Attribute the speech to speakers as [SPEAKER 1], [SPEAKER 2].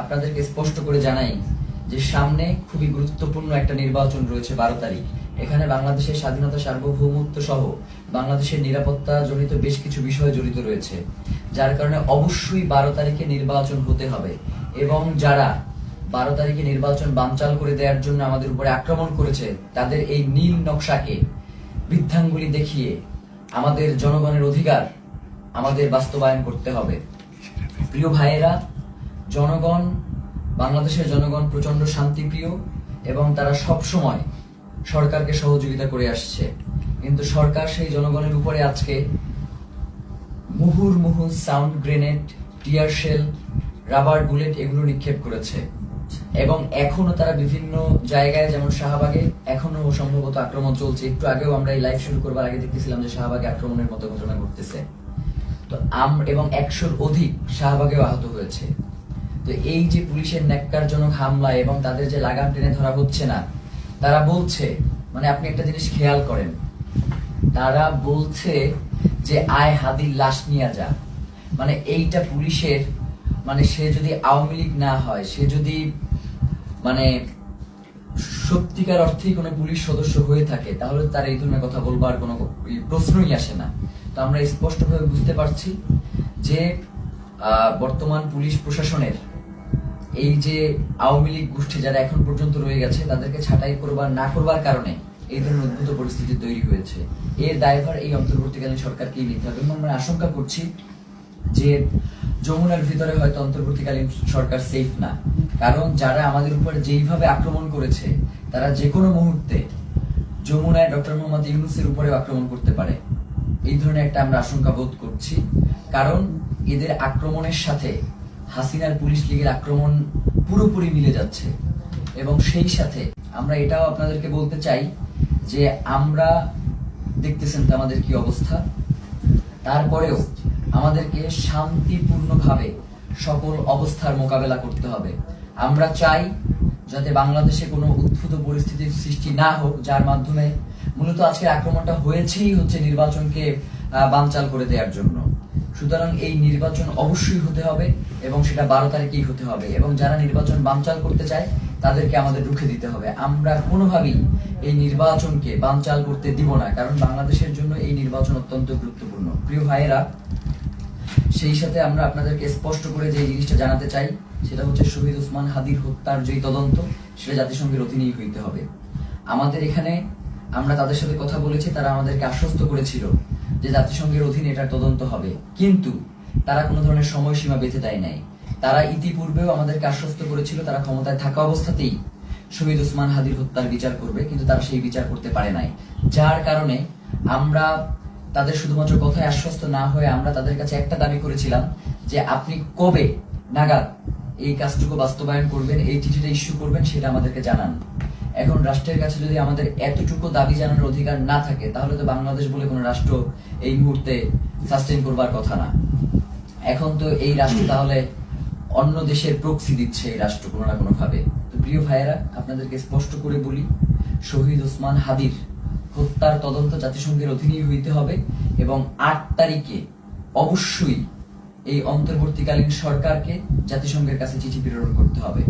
[SPEAKER 1] আপনাদেরকে স্পষ্ট করে জানাই যে সামনে খুবই গুরুত্বপূর্ণ একটা নির্বাচন রয়েছে বারো তারিখ। এখানে বাংলাদেশের স্বাধীনতা সার্বভৌমত্ব সহ বাংলাদেশের নিরাপত্তা জনিত বেশ কিছু বিষয় জড়িত রয়েছে, যার কারণে অবশ্যই বারো তারিখে নির্বাচন হতে হবে এবং যারা বারো তারিখে নির্বাচন বানচাল করে দেওয়ার জন্য আমাদের উপরে আক্রমণ করেছে, তাদের এই নীল নকশাকে বৃদ্ধাঙ্গুলি দেখিয়ে আমাদের জনগণের অধিকার আমাদের বাস্তবায়ন করতে হবে। প্রিয় ভাইয়েরা জনগণ, বাংলাদেশের জনগণ প্রচণ্ড শান্তিপ্রিয় এবং তারা সব সময় সরকারকে সহযোগিতা করে আসছে। কিন্তু সরকার সেই জনগণের উপরে আজকে মুহুর মুহুর্মুহু sound grenade, tear shell, rubber bullet এগুলো নিক্ষেপ করেছে। এবং এখনও তারা বিভিন্ন জায়গায়, যেমন শাহবাগে এখনও সম্ভবত আক্রমণ চলছে। একটু আগেও আমরা এই লাইভ শুরু করবার আগে দেখতেছিলাম যে শাহবাগে আক্রমণের মতো ঘটনা ঘটতেছে। তো আম এবং একশোর অধিক শাহবাগেও আহত হয়েছে। তো এই যে পুলিশের ন্যাক্কারজনক হামলা এবং তাদের যে লাগাম টেনে ধরা হচ্ছে না, তারা বলছে মানে আপনি একটা জিনিস খেয়াল করেন, তারা বলছে যে, আয় হাদির লাশ নিয়ে যা। মানে এইটা পুলিশের মানে সে যদি আওয়ামী লীগ না হয়, সে যদি মানে সত্যিকার অর্থেই কোনো পুলিশ সদস্য হয়ে থাকে, তাহলে তার এই ধরনের কথা বলবার কোনো প্রশ্নই আসে না। তো আমরা স্পষ্টভাবে বুঝতে পারছি যে বর্তমান পুলিশ প্রশাসনের এই যে আওয়ামী লীগ গোষ্ঠী যারা এখন পর্যন্ত রয়ে গেছে, তাদেরকে ছাঁটাই করবার, না করবার কারণে এই ধরনের উদ্ভূত পরিস্থিতি তৈরি হয়েছে। এর দায়ভার এই অন্তর্বর্তীকালীন সরকারকেই নিতে হবে। এবং আমরা আশঙ্কা করছি যে যমুনার ভিতরে হয়তো অন্তর্বর্তীকালীন সরকার সেফ না। কারণ যারা আমাদের উপরে যেইভাবে আক্রমণ করেছে, তারা যে কোনো মুহূর্তে যমুনায় ডক্টর মোহাম্মদ ইউনুসের উপরে আক্রমণ করতে পারে। এই ধরনের একটা আমরা আশঙ্কা বোধ করছি। কারণ এদের আক্রমণের সাথে হাসিনার পুলিশ লীগের আক্রমণ পুরোপুরি মিলে যাচ্ছে। এবং সেই সাথে আমরা এটাও আপনাদেরকে বলতে চাই যে আমরা দেখতেছেন তো আমাদের কি অবস্থা। তারপরেও আমাদেরকে শান্তিপূর্ণভাবে সকল অবস্থার মোকাবেলা করতে হবে। আমরা চাই যাতে বাংলাদেশে কোনো উদ্ভূত পরিস্থিতির সৃষ্টি না হোক, যার মাধ্যমে মূলত আজকের আক্রমণটা হয়েছেই হচ্ছে নির্বাচনকে বানচাল করে দেওয়ার জন্য। সুতরাং এই নির্বাচন অবশ্যই হতে হবে এবং সেটা বারো তারিখেই হতে হবে। এবং যারা নির্বাচন বানচাল করতে চায়, তাদেরকে আমাদের রুখে দিতে হবে। আমরা কোনোভাবেই এই নির্বাচনকে বানচাল করতে দিব না, কারণ বাংলাদেশের জন্য এই নির্বাচন অত্যন্ত গুরুত্বপূর্ণ। প্রিয় ভাইয়েরা, সেই সাথে আমরা আপনাদেরকে স্পষ্ট করে যে জিনিসটা জানাতে চাই, সেটা হচ্ছে শহীদ ওসমান হাদির হত্যার যেই তদন্ত, সেটা জাতিসংঘের অধীনেই হইতে হবে। আমাদের এখানে আমরা তাদের সাথে কথা বলেছি, তারা আমাদেরকে আশ্বস্ত করেছিল যে জাতিসংঘের অধীনে এটার তদন্ত হবে। কিন্তু তারা কোনো ধরনের সময়সীমা বেঁধে দেয় নাই। তারা ইতিপূর্বেও আমাদেরকে আশ্বস্ত করেছিল তারা ক্ষমতায় থাকা অবস্থাতেই শহীদ ওসমান হাদির হত্যার বিচার করবে, কিন্তু তারা সেই বিচার করতে পারে নাই। যার কারণে আমরা তাদের শুধুমাত্র কথায় আশ্বস্ত না হয়ে আমরা তাদের কাছে একটা দাবি করেছিলাম যে আপনি কবে নাগাদ এই কাজটুকু বাস্তবায়ন করবেন, এই চিঠিটা ইস্যু করবেন, সেটা আমাদেরকে জানান। এখন রাষ্ট্রের কাছে যদি আমাদের এতটুকু দাবি জানানোর অধিকার না থাকে, তাহলে তো বাংলাদেশ বলে কোনো রাষ্ট্র এই মুহূর্তে সাস্টেন করবার কথা না। এখন তো এই রাষ্ট্র তাহলে অন্য দেশের প্রক্সি দিচ্ছে এই রাষ্ট্র কোনো না কোনো ভাবে তো প্রিয় ভাইয়েরা, আপনাদেরকে স্পষ্ট করে বলি, শহীদ ওসমান হাদির হত্যার তদন্ত জাতিসংঘের অধীনেই হইতে হবে এবং আট তারিখে অবশ্যই এই অন্তর্বর্তীকালীন সরকারকে জাতিসংঘের কাছে চিঠি প্রেরণ করতে হবে।